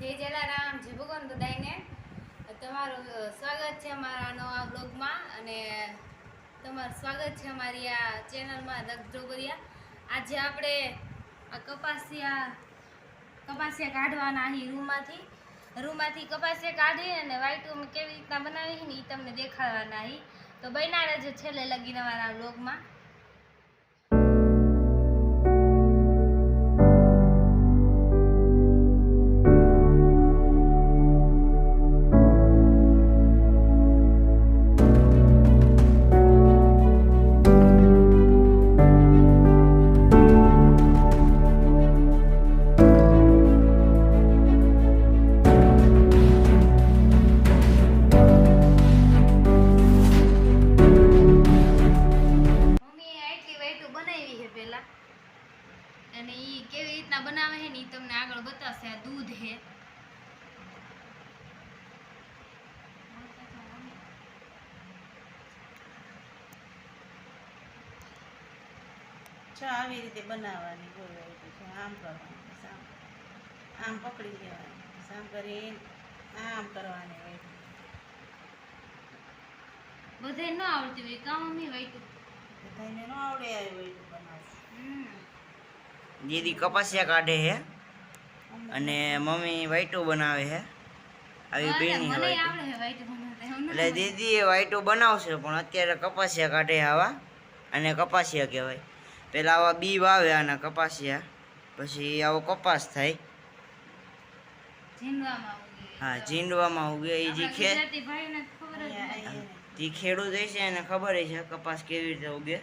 જય જલારામ, જય ભગવાન બધાને તમારું સ્વાગત છે અમારા નવા બ્લોગમાં અને તમારું સ્વાગત છે અમારી આ ચેનલમાં દક્ષ આજે આપણે આ કપાસિયા કપાસિયા કાઢવાના અહીં રૂમમાંથી. રૂમમાંથી કપાસિયા કાઢી અને વાઈટ કેવી રીતના બનાવી ને એ તમને દેખાડવાના અહીં તો બનાવે છે છેલ્લે લગીને અમારા બ્લોગમાં બનાવે છે ને તમને આગળ બતાવશે આ દૂધ છે આવી રીતે બનાવવાની ગોળ વાળી છે આમ કરવાની સામ આમ પકડી દેવાની સામ કરી આમ કરવાની હોય બધે ન આવડતી હોય કામ મમ્મી હોય બધાને ન આવડે આવી હોય તો બનાવવું હમ દીદી કપાસિયા કાઢે છે અને મમ્મી વાઈટો બનાવે છે. આવી બેની એટલે દીદી એ વાઈટો બનાવશે પણ અત્યારે કપાસિયા કાઢે આવા અને કપાસિયા કહેવાય. પહેલાં આવા બી વાવે આના કપાસિયા પછી આવો કપાસ થાય. હા જીંડવામાં ઉગે એ જે આપણા ખે ગુજરાતી ભાઈઓને તો ખબર જ ખેડૂત હશે એને ખબર જ છે કપાસ કેવી રીતે ઉગે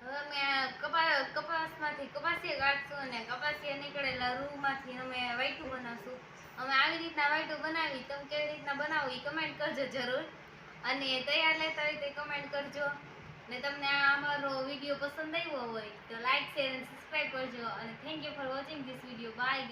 હવે અમે આ કપા કપાસિયા કાઢશું અને કપાસિયા નીકળેલા રૂમાંથી અમે વાઈટું બનાવશું. અમે આવી રીતના વાઈટું બનાવી, તમે કેવી રીતના બનાવો એ કમેન્ટ કરજો જરૂર. અને તૈયાર લેતા હોય તો કમેન્ટ કરજો. ને તમને આ અમારો વીડિયો પસંદ આવ્યો હોય તો લાઈક શેર અને સબસ્ક્રાઈબ કરજો. અને thank you for watching this video bye